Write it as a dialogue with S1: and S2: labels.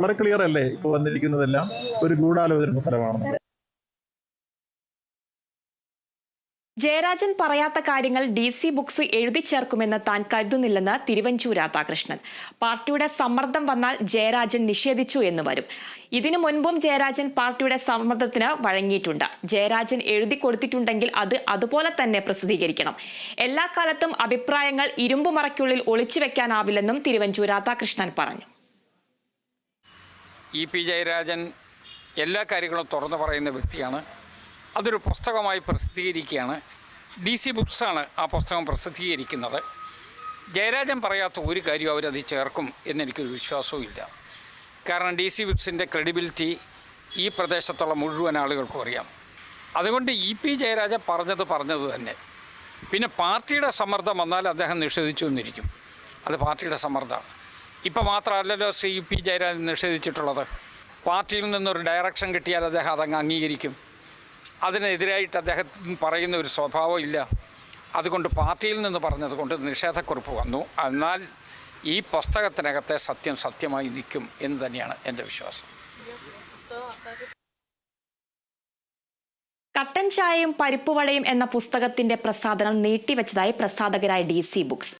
S1: വളരെ ക്ലിയർ അല്ലേ? ഇപ്പൊ വന്നിരിക്കുന്നതെല്ലാം ഒരു ഗൂഢാലോചന ഫലമാണ്
S2: ജയരാജൻ പറയാത്ത കാര്യങ്ങൾ ഡി സി ബുക്സ് എഴുതി ചേർക്കുമെന്ന് താൻ കരുതുന്നില്ലെന്ന് തിരുവഞ്ചൂർ രാധാകൃഷ്ണൻ. പാർട്ടിയുടെ സമ്മർദ്ദം വന്നാൽ ജയരാജൻ നിഷേധിച്ചു എന്ന് വരും. ഇതിനു മുൻപും ജയരാജൻ പാർട്ടിയുടെ സമ്മർദ്ദത്തിന് വഴങ്ങിയിട്ടുണ്ട്. ജയരാജൻ എഴുതി കൊടുത്തിട്ടുണ്ടെങ്കിൽ അത് അതുപോലെ തന്നെ പ്രസിദ്ധീകരിക്കണം. എല്ലാ കാലത്തും അഭിപ്രായങ്ങൾ ഇരുമ്പുമറയ്ക്കുള്ളിൽ ഒളിച്ചു വെക്കാനാവില്ലെന്നും തിരുവഞ്ചൂർ രാധാകൃഷ്ണൻ പറഞ്ഞു.
S3: ഇ പി ജയരാജൻ എല്ലാ കാര്യങ്ങളും തുറന്നു പറയുന്ന വ്യക്തിയാണ്. അതൊരു പുസ്തകമായി പ്രസിദ്ധീകരിക്കുകയാണ്. ഡി സി ബുക്സാണ് ആ പുസ്തകം പ്രസിദ്ധീകരിക്കുന്നത്. ജയരാജൻ പറയാത്ത ഒരു കാര്യവും അവരത് ചേർക്കും എന്നെനിക്കൊരു വിശ്വാസവും ഇല്ല. കാരണം ഡി സി ബുക്സിന്റെ ക്രെഡിബിലിറ്റി ഈ പ്രദേശത്തുള്ള മുഴുവൻ ആളുകൾക്കും അറിയാം. അതുകൊണ്ട് ഇ പി ജയരാജൻ പറഞ്ഞത് പറഞ്ഞത് തന്നെ. പിന്നെ പാർട്ടിയുടെ സമ്മർദ്ദം വന്നാൽ അദ്ദേഹം നിഷേധിച്ചു എന്നിരിക്കും. അത് പാർട്ടിയുടെ സമ്മർദ്ദമാണ്. ഇപ്പം മാത്രമല്ലല്ലോ ശ്രീ യു പി ജയരാജൻ നിഷേധിച്ചിട്ടുള്ളത്. പാർട്ടിയിൽ നിന്നൊരു ഡയറക്ഷൻ കിട്ടിയാൽ അദ്ദേഹം അതങ്ങ് അംഗീകരിക്കും. അതിനെതിരായിട്ട് അദ്ദേഹത്തിന് പറയുന്ന ഒരു സ്വഭാവം ഇല്ല. അതുകൊണ്ട് പാർട്ടിയിൽ നിന്ന് പറഞ്ഞത് കൊണ്ട് നിഷേധക്കുറിപ്പ് വന്നു. എന്നാൽ ഈ പുസ്തകത്തിനകത്തെ സത്യം സത്യമായി നിൽക്കും എന്ന് തന്നെയാണ് എന്റെ വിശ്വാസം.
S2: കട്ടൻ ചായയും പരിപ്പുവടയും എന്ന പുസ്തകത്തിന്റെ പ്രസാദനം നീട്ടിവെച്ചതായി പ്രസാധകരായ ഡി സി ബുക്സ്.